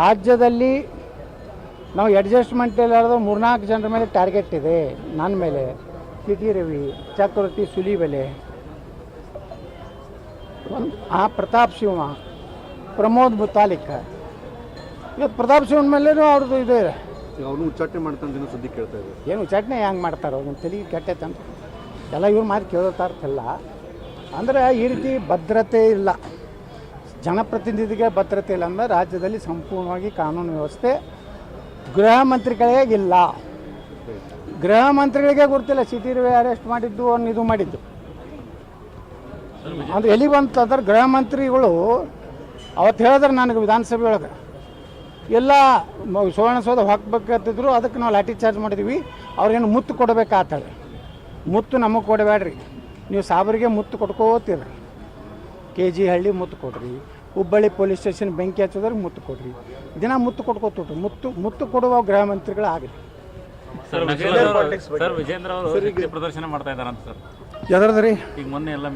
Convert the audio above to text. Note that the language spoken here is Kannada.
ರಾಜ್ಯದಲ್ಲಿ ನಾವು ಅಡ್ಜಸ್ಟ್ಮೆಂಟ್ ಇಲ್ಲಾರ್ದು ಮೂರ್ನಾಲ್ಕು ಜನರ ಮೇಲೆ ಟಾರ್ಗೆಟ್ ಇದೆ ನನ್ನ ಮೇಲೆ. ಸಿಟಿ ರವಿ ಚಕ್ರವರ್ತಿ ಸುಲಿಬೆಲೆ ಬೆಲೆ ಆ ಪ್ರತಾಪ್ ಶಿವ ಪ್ರಮೋದ್ ಮುತಾಲಿಕ್. ಇವತ್ತು ಪ್ರತಾಪ್ ಶಿವನ ಮೇಲೆ ಅವ್ರದ್ದು ಇದು ಅವನು ಉಚ್ಚಾಟನೆ ಮಾಡ್ತಾನೆ ಸುದ್ದಿ ಕೇಳ್ತಾ ಇದೆ. ಏನು ಚಟ್ನಿ ಹೆಂಗೆ ಮಾಡ್ತಾರೋ ನಿಮ್ಮ ತಲೆಗೆ ಅಂತ ಎಲ್ಲ ಇವ್ರು ಮಾತು ಕೇಳೋತಾರ್ತಿಲ್ಲ ಅಂದರೆ ಈ ರೀತಿ ಭದ್ರತೆ ಇಲ್ಲ. ಜನಪ್ರತಿನಿಧಿಗೆ ಭದ್ರತೆ ಇಲ್ಲ ಅಂದರೆ ರಾಜ್ಯದಲ್ಲಿ ಸಂಪೂರ್ಣವಾಗಿ ಕಾನೂನು ವ್ಯವಸ್ಥೆ ಗೃಹ ಮಂತ್ರಿಗಳೇ ಇಲ್ಲ. ಗೃಹ ಮಂತ್ರಿಗಳಿಗೆ ಗೊತ್ತಿಲ್ಲ, ಸಿಟಿ ಅರೆಸ್ಟ್ ಮಾಡಿದ್ದು ಅವ್ನು ಇದು ಮಾಡಿದ್ದು. ಅಂದ್ರೆ ಎಲ್ಲಿ ಬಂತು ಅಂದ್ರೆ ಗೃಹ ಮಂತ್ರಿಗಳು, ಅವತ್ತು ಹೇಳಿದ್ರೆ ನನಗೆ ವಿಧಾನಸಭೆ ಒಳಗೆ. ಎಲ್ಲ ಸುವರ್ಣಸೌಧ ಹಾಕ್ಬೇಕಂತಿದ್ರು ಅದಕ್ಕೆ ನಾವು ಲಾಠಿ ಚಾರ್ಜ್ ಮಾಡಿದ್ವಿ. ಅವ್ರಿಗೇನು ಮುತ್ತು ಕೊಡಬೇಕಾತಾಳೆ ಮುತ್ತು ನಮಗೆ ಕೊಡಬೇಡ್ರಿ. ನೀವು ಸಾಬರಿಗೆ ಮುತ್ತು ಕೊಟ್ಕೋತೀರಿ. ಕೆ ಜಿ ಹಳ್ಳಿ ಮುತ್ತು ಕೊಡ್ರಿ. ಹುಬ್ಬಳ್ಳಿ ಪೊಲೀಸ್ ಸ್ಟೇಷನ್ ಬೆಂಕಿ ಹಚ್ಚೋದ್ರಿಗೆ ಮುತ್ತು ಕೊಡ್ರಿ. ದಿನ ಮುತ್ತು ಕೊಟ್ಕೋತಿಟ್ರು ಮುತ್ತು ಮುತ್ತು ಕೊಡುವ ಗೃಹ ಮಂತ್ರಿಗಳು ಆಗಲಿ. ಸರ್ ವಿಜೇಂದ್ರ ಅವರು ಪ್ರದರ್ಶನ ಮಾಡ್ತಾ ಇದಾರಂತ ಸರ್. ಎದ್ರದ್ರಿ ಈಗ ಮೊನ್ನೆ ಎಲ್ಲ